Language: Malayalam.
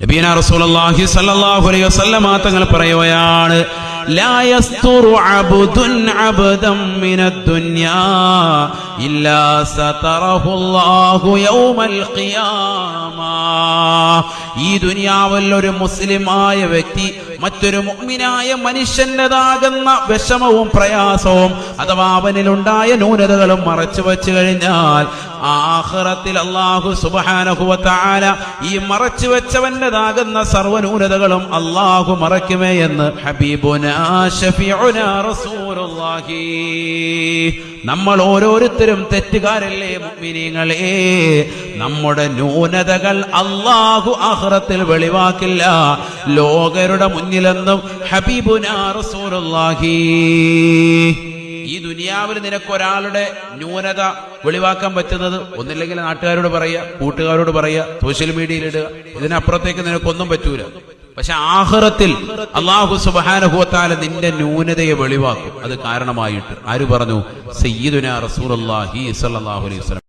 നബീന റസൂലുള്ളാഹി സ്വല്ലല്ലാഹു അലൈഹി വസല്ലമ തങ്ങൾ പറയുകയാണ് ലാ യസ്തുറു അബ്ദുൻ അബ്ദം മിനദ് ദുനിയാ ഇല്ലാ സതറഹുല്ലാഹു യൗമൽ ഖിയാമ. ഈ ദുനിയാവിൽ ഒരു മുസ്ലിമായ വ്യക്തി മറ്റൊരു മുഅ്മിനായ മനുഷ്യന്റെതാകുന്ന വിഷമവും പ്രയാസവും അഥവാ അവനിലുണ്ടായ ന്യൂനതകളും മറച്ചു വെച്ചു കഴിഞ്ഞാൽ ആഹ്റത്തിൽ അള്ളാഹു തആല ഈ മറച്ചു വെച്ചവന്റെതാകുന്ന സർവന്യൂനതകളും അള്ളാഹു മറയ്ക്കുമേ എന്ന് നമ്മൾ ഓരോരുത്തരും തെറ്റുകാരല്ലേ മുഅ്മിനീങ്ങളെ? നമ്മുടെ ന്യൂനതകൾ അല്ലാഹു ആഖിറത്തിൽ വെളിവാക്കില്ല. ലോകരുടെ മുന്നിലെന്നും ഹബീബുനാ റസൂലുള്ളാഹി. ഈ ദുനിയാവിൽ നിനക്കൊരാളുടെ ന്യൂനത വെളിവാക്കാൻ പറ്റുന്നത് ഒന്നില്ലെങ്കിൽ നാട്ടുകാരോട് പറയുക കൂട്ടുകാരോട് പറയുക സോഷ്യൽ മീഡിയയിൽ ഇടുക. ഇതിനപ്പുറത്തേക്ക് നിനക്കൊന്നും പറ്റൂല. പക്ഷെ ആഹ്റത്തിൽ അള്ളാഹു സുബാനുഭവത്താല നിന്റെ ന്യൂനതയെ വെളിവാക്കും. അത് കാരണമായിട്ട്. ആര് പറഞ്ഞു? സയ്യിദുന റസൂലുള്ളാഹി അള്ളാഹി അലൈഹി വസല്ലം.